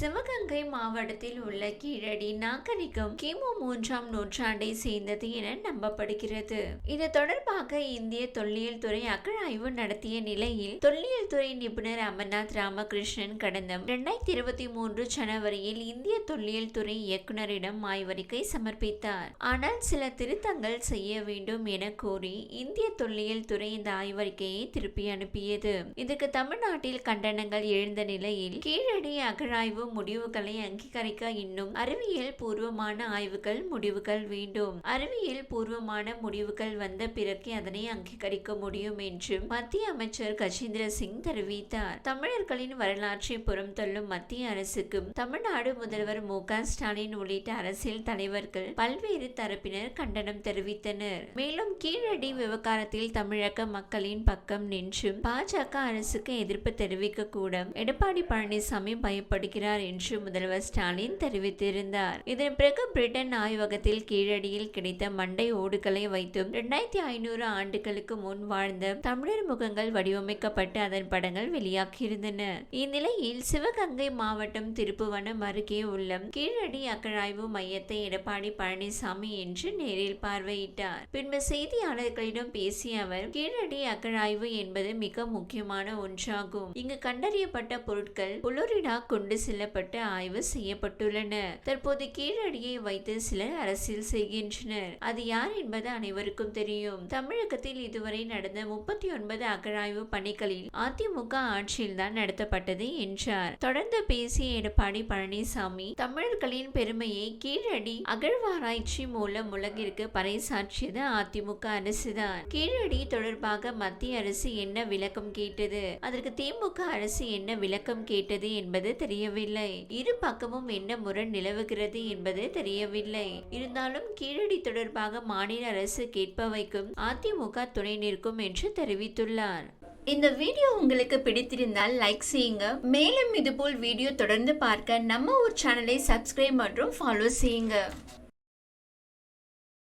சிவகங்கை மாவட்டத்தில் உள்ள கீழடி நாகரிகம் கிமு மூன்றாம் நூற்றாண்டை சேர்ந்தது என நம்பப்படுகிறது. இது தொடர்பாக இந்திய தொல்லியல் துறை அகழாய்வு நடத்திய நிலையில் தொல்லியல் துறை நிபுணர் அமர்நாத் ராமகிருஷ்ணன் கடந்த இரண்டாயிரத்தி இருபத்தி மூன்று ஜனவரியில் இந்திய தொல்லியல் துறை இயக்குனரிடம் ஆய்வறிக்கை சமர்ப்பித்தார். ஆனால் சில திருத்தங்கள் செய்ய வேண்டும் என கோரி இந்திய தொல்லியல் துறை இந்த ஆய்வறிக்கையை திருப்பி அனுப்பியது. இதற்கு தமிழ்நாட்டில் கண்டனங்கள் எழுந்த நிலையில் கீழடி அகழாய்வு முடிவுகளை அங்கீகரிக்க இன்னும் அறிவியல் பூர்வமான ஆய்வுகள் முடிவுகள் வேண்டும். அறிவியல் பூர்வமான முடிவுகள் வந்த பிறகு அதனை அங்கீகரிக்க முடியும் என்றும் மத்திய அமைச்சர் கஜேந்திர சிங் தெரிவித்தார். தமிழர்களின் வரலாற்றை புறம் தள்ளும் மத்திய அரசுக்கும் தமிழ்நாடு முதல்வர் மு ஸ்டாலின் உள்ளிட்ட அரசியல் தலைவர்கள் பல்வேறு தரப்பினர் கண்டனம் தெரிவித்தனர். மேலும் கீழடி விவகாரத்தில் தமிழக மக்களின் பக்கம் நின்றும் பாஜக அரசுக்கு எதிர்ப்பு தெரிவிக்க கூட எடப்பாடி பழனிசாமி பயப்படுகிறார் என்று முதல்வர் ஸ்டாலின் தெரிவித்திருந்தார். இதன் பிறகு பிரிட்டன் ஆய்வகத்தில் கீழடியில் கிடைத்த மண்டை ஓடுகளை வைத்தும் இரண்டாயிரத்தி ஐநூறு ஆண்டுகளுக்கு முன் வாழ்ந்த தமிழர் முகங்கள் வடிவமைக்கப்பட்டு அதன் படங்கள் வெளியாகியிருந்தன. இந்நிலையில் சிவகங்கை மாவட்டம் திருப்புவனம் அருகே உள்ள கீழடி அகழாய்வு மையத்தை எடப்பாடி பழனிசாமி என்று நேரில் பார்வையிட்டார். பின்பு செய்தியாளர்களிடம் பேசிய அவர் கீழடி அகழாய்வு என்பது மிக முக்கியமான ஒன்றாகும். இங்கு கண்டறியப்பட்ட பொருட்கள் புளோரிடா கொண்டு செல்ல செல்லப்பட்டு ஆய்வு செய்யப்பட்டுள்ளன. தற்போது கீழடியை வைத்து சிலர் அரசியல் செய்கின்றனர். அது யார் என்பது அனைவருக்கும் தெரியும். தமிழகத்தில் இதுவரை நடந்த முப்பத்தி ஒன்பது அகழாய்வு பணிகளில் அதிமுக ஆட்சியில்தான் நடத்தப்பட்டது என்றார். தொடர்ந்து பேசிய எடப்பாடி பழனிசாமி தமிழர்களின் பெருமையை கீழடி அகழ்வாராய்ச்சி மூலம் உலகிற்கு பறைசாற்றியது அதிமுக அரசுதான் கீழடி தொடர்பாக மத்திய அரசு என்ன விளக்கம் கேட்டது? அதற்கு திமுக அரசு என்ன விளக்கம் கேட்டது என்பது தெரியவில்லை. இரு பக்கமும் என்ன முரண் நிலவுகிறது என்பது தெரியவில்லை. இருந்தாலும் கீழடி தொடர்பாக மாநில அரசு கேட்பவைக்கும் அதிமுக துணை நிற்கும் என்று தெரிவித்துள்ளார். இந்த வீடியோ உங்களுக்கு பிடித்திருந்தால் லைக் செய்யுங்க. மேலும் இதுபோல் வீடியோ தொடர்ந்து பார்க்க நம்ம ஊர் சேனலை சப்ஸ்கிரைப் மற்றும் ஃபாலோ செய்யுங்க.